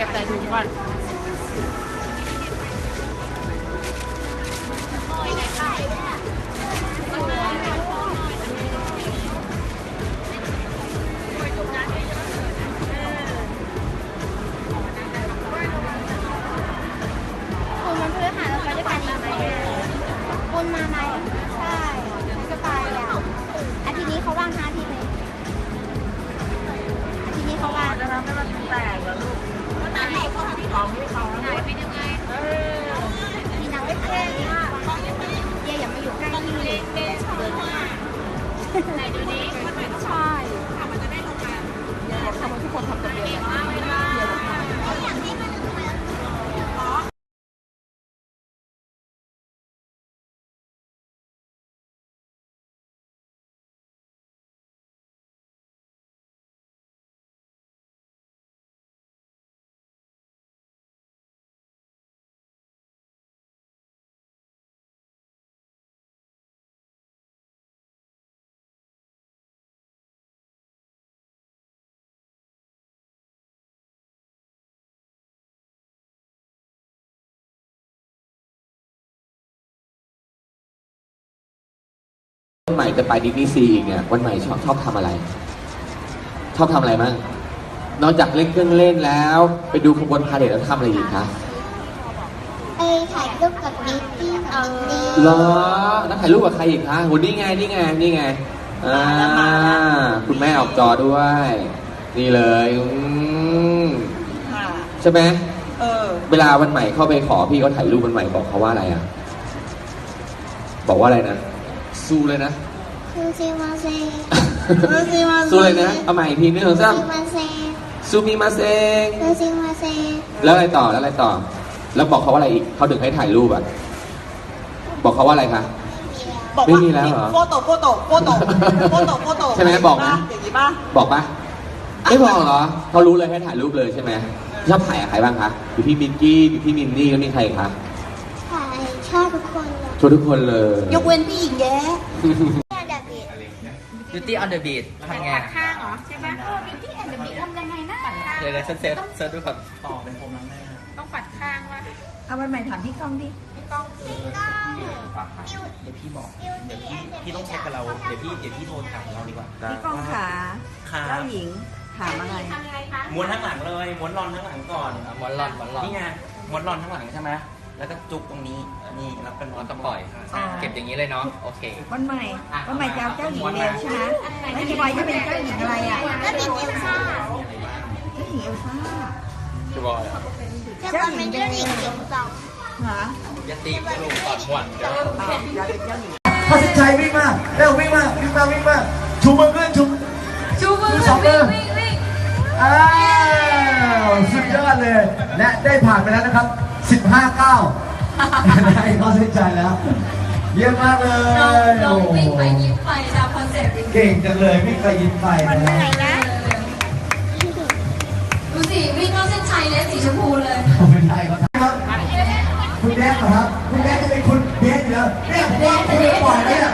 ก็บ วันใหม่จะไปดิสนีย์ซีอีกเนี่ยวันใหม่ชอบชอบทำอะไร ชอบทำอะไรบ้างนอกจากเล่นเครื่องเล่นแล้ว ไปดูขบวนพาเหรดแล้วทำอะไรอีกคะเอ้ยถ่ายรูปกับบิ๊กกี้กับบิ๊กเหรอแล้วถ่ายรูปกับใครอีกคะโหนี่ไงนี่ไงนี่ไงอ่าคุณแม่ออกจอด้วย นี่เลยอืมค่ะใช่ไหมเออ เวลาวันใหม่เข้าไปขอพี่เขาถ่ายรูปวันใหม่บอกเขาว่าอะไรอะ บอกว่าอะไรนะ สู้เลยนะคือซิมาเซคือซิมาเซสู้เลยนะเอาใหม่อีกทีนึงสองสามซิมาเซซูมิมาเซงคือซิมาเซแล้วอะไรต่อแล้วอะไรต่อ แล้วบอกเขาว่าอะไรอีกเขาถึงให้ถ่ายรูปอะบอกเขาว่าอะไรคะ บอกไม่ว่ามีแล้วเหรอโฟโต้โฟโต้โฟโต้โฟโต้โฟโต้ใช่ไหมบอกไหม อย่างนี้ป่ะบอกปะไม่บอกเหรอเขารู้เลยให้ถ่ายรูปเลยใช่ไหมชอบถ่ายกับใครบ้างคะอยู่พี่มิกกี้อยู่พี่มินนี่แล้วมีใครอีกคะ ชวนทุกคนเลย ยกเว้นพี่หญิงแย้แอนเดอร์บีด Beauty on the beat ทำไงข้างเหรอใช่ไหมเออบิ๊กกี้แอนเดอร์บีดทำยังไงนะปัดข้างเดี๋ยวเดี๋ยวฉันเซิร์ชเซิร์ชดูก่อนต้องปัดข้างว่าเอาวันใหม่ถามพี่ก้องดิกล้องพี่ก้องเดี๋ยวพี่บอกบิวตี้แอนเดอร์บีดพี่ต้องเช็คกับเราเดี๋ยวพี่เดี๋ยวพี่โทรถามเราดีกว่าพี่ก้องขาครับเจ้าหญิงถามอะไรทำยังไงคะม้วนข้างหลังเลยม้วนรอนข้างหลังก่อน หมอนหลอนหมอนหลอนนี่ไงม้วนรอนข้างหลังใช่ไหม แล้วก็จุกตรงนี้นี่แล้วเป็นแล้วก็ปล่อยเก็บอย่างนี้เลยเนาะโอเค วันใหม่วันใหม่จะเอาเจ้าหญิงเร็วใช่ไหมแล้วพี่บอยจะเป็นเจ้าหญิงอะไรอะแล้วบิดเอลซ่าเจ้าหญิงเอลซ่าจะบอยอะจะต้องเป็นเจ้าหญิงเสียงสองเหรออย่าตีบลูกก่อนหวนเดี๋ยวอ๋อจะเป็นเจ้าหญิงพระสินชัยวิ่งมาเร็ววิ่งมาวิ่งมาวิ่งมาชูมือขึ้นชูชูมือสองมืออ้าวสุดยอดเลย และได้ผ่านไปแล้วนะครับ 15เก้าได้พระสินชัยแล้ว เยี่ยมมากเลยน้องวิ่งไปยิ้มไปตามคอนเซ็ปต์จริงเก่งจังเลยวิ่งไปยิ้มไปนะไหนนะๆดูสิวิ่งเข้าเส้นชัยเลยสีชมพูเลยไม่ได้ครับ คุณแดกเหรอครับ คุณแดกจะเป็นคุณเบสเหรอเนี่ยผมว่าคุณปล่อยเนี่ย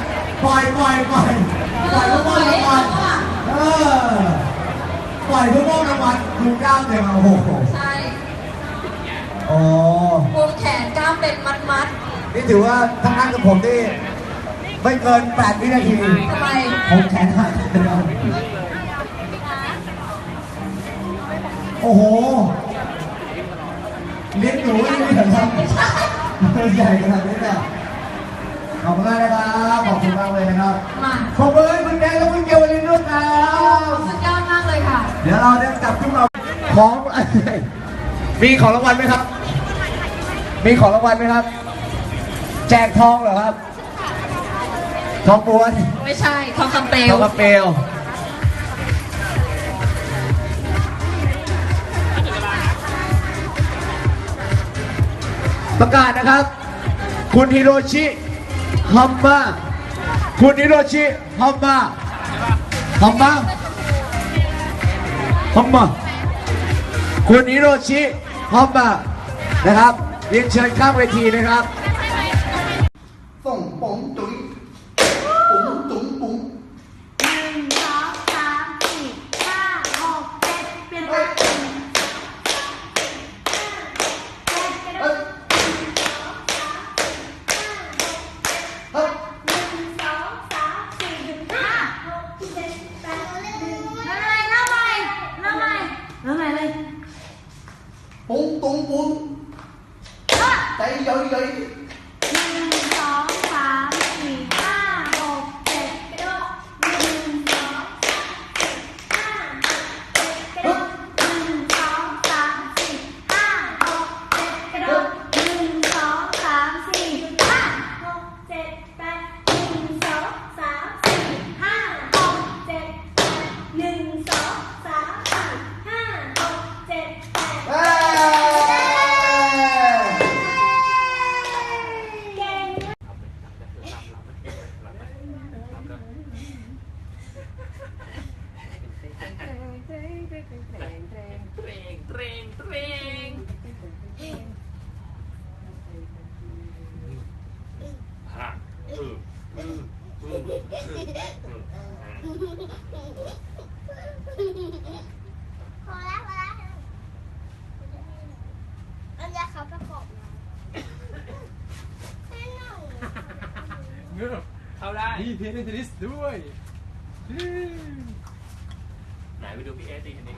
ปล่อยปล่อยปล่อยปล่อยลูกบอลรางวัลเออปล่อยลูกบอลรางวัลดูกล้ามเลยมาโอ้โห ใช่โอ้วงแขนกล้ามเป็นมัดมัดนี่ถือว่าถ้านั่งกับผมนี่ไม่เกิน 8 วินาที ๆทำไมผมแขนหักแล้วโอ้โห เลี้ยงหนูนี่ไม่เหรอครับใหญ่ขนาดนี้เนี่ยขอบคุณมากนะครับขอบคุณมากเลยนะครับมาขอบคุณให้คุณแดงและคุณเกวลินด้วยครับสุดยอดมากเลยค่ะ เดี๋ยวเราจะจับขึ้นมาของ มีของรางวัลไหมครับ มีของรางวัลไหมครับ แจกทองเหรอครับ ทองม้วนไม่ใช่ทองคำเปลทวองกระเปลวประกาศนะครับ คุณฮิโรชิฮัมมาคุณฮิโรชิฮัมมาฮัมมาฮัมมาคุณฮิโรชิ ฮัมมานะครับเรียนเชิญข้างเวทีนะครับ ส่งป๋องจุ๋ย bốn bốn bốn chạy dội vậy พอละพอละอันยเขาประกอบแม่หน่อยเงือบเข้าได้นี่เทนนิสด้วย ไหนไปดูพี่เอตีเทนนิส